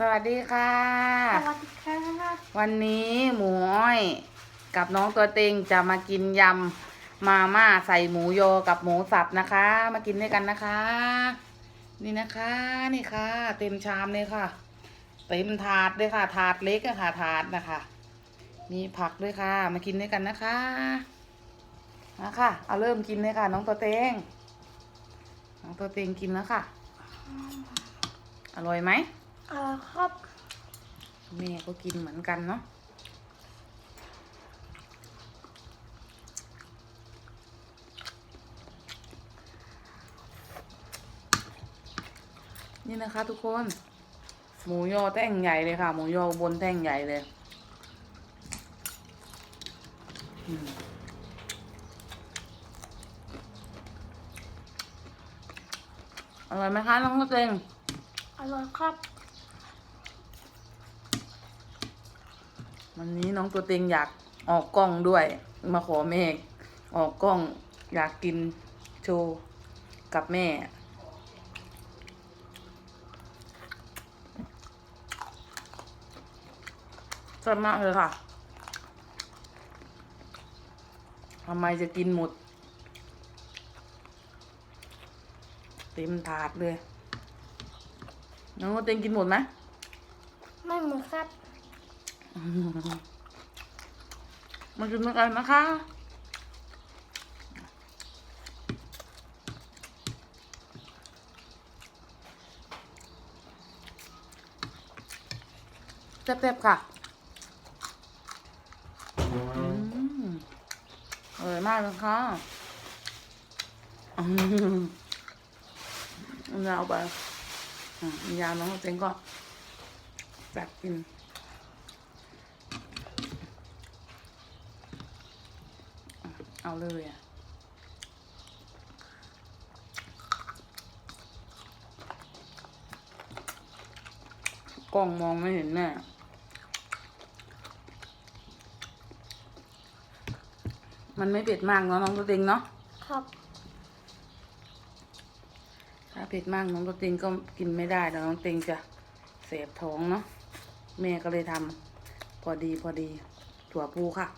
สวัสดีค่ะ สวัสดีค่ะวันนี้หมูอ้อยกับน้องตัวเต็งจะมากินยำมาม่าใส่หมูโยกับหมูสับนะคะ มากินด้วยกันนะคะ นี่นะคะนี่ค่ะ เต็มชามเลยค่ะ เต็มถาดเลยค่ะ ถาดเล็กอะค่ะถาดนะคะ มีผักด้วยค่ะ มากินด้วยกันนะคะมาค่ะเอาเริ่มกินเลยค่ะ น้องตัวเต็งน้องตัวเต็งกินแล้วค่ะ อร่อยไหม เอ่อครับ แม่ก็กินเหมือนกันเนาะนี่นะคะ ทุกคน หมูยอแท่งใหญ่เลยค่ะ หมูยอบนแท่งใหญ่เลยอืมอร่อยไหมคะน้องกระเตงอร่อยครับ วันนี้น้องตัวเต็งอยากออกกล้องด้วย มาขอแม่ออกกล้องอยากกินโชว์กับแม่แซ่บมากเลยค่ะทำไมจะกินหมด เต็มถาดเลย น้องตัวเต็งกินหมดไหมไม่หมือนครับ มากินด้วยกันนะคะแซ่บๆค่ะอืมอร่อยมากเลยค่ะอืมเอายาวไปอะมียาวน้องเจงก็แบบกิน เอาเลยอะกล้องมองไม่เห็นแม่มันไม่เผ็ดมากเนาะน้องตัวเต็งเนาะ ครับ ถ้าเผ็ดมากน้องตัวเต็งก็กินไม่ได้แล้วน้องเต็งจะเสบท้องเนาะ แม่ก็เลยทำพอดีพอดีถั่วปูค่ะ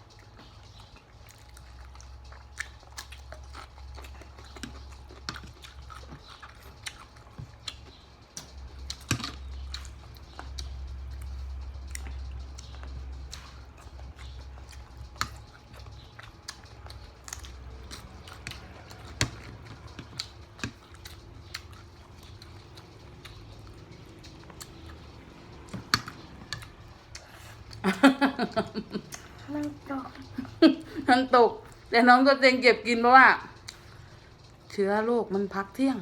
มันตก มันตก แต่น้องตัวเต็งเก็บกินเพราะว่า เชื้อโรคมันพักเที่ยง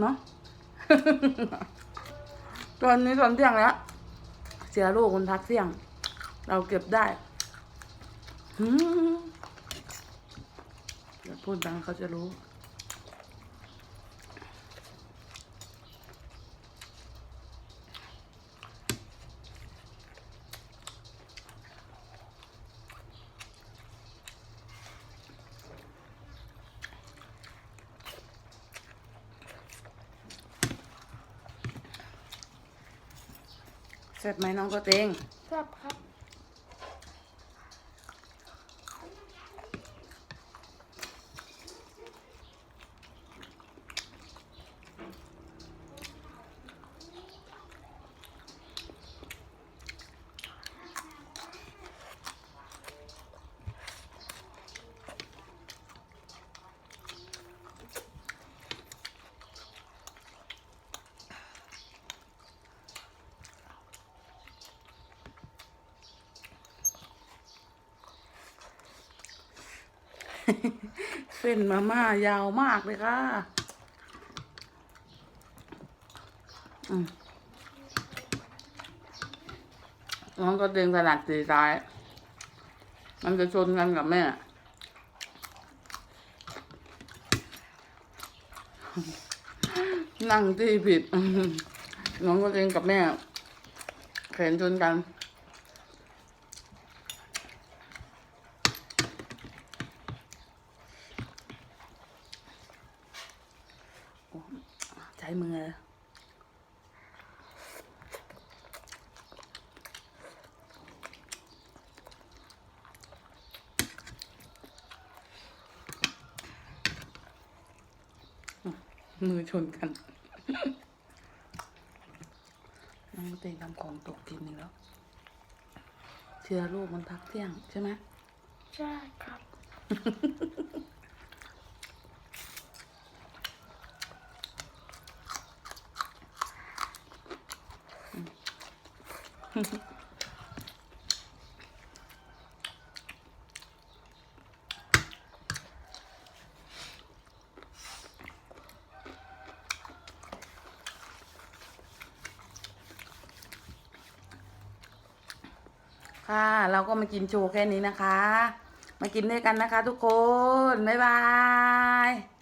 เนาะตอนนี้ตอนเที่ยงแล้วเชื้อโรคมันพักเที่ยง เราเก็บได้เดี๋ยวพูดดังเขาจะรู้ เสร็จไหมน้องก็เต็งแซ่บครับ เส้นมาม่ายาวมากเลยค่ะอืมน้องก็เดินถนัดสีซ้าย มันจะชนกันกับแม่นั่งที่ผิด น้องก็เดินกับแม่แขนชนกัน ช้มือ มือชนกันน้องเตงทำของตกทีนึงแล้ว เชื้อโรคมันพักเที่ยงใช่ไหมใช่ครับ ค่ะ เราก็มากินโชว์แค่นี้นะคะ มากินด้วยกันนะคะทุกคน บ๊ายบาย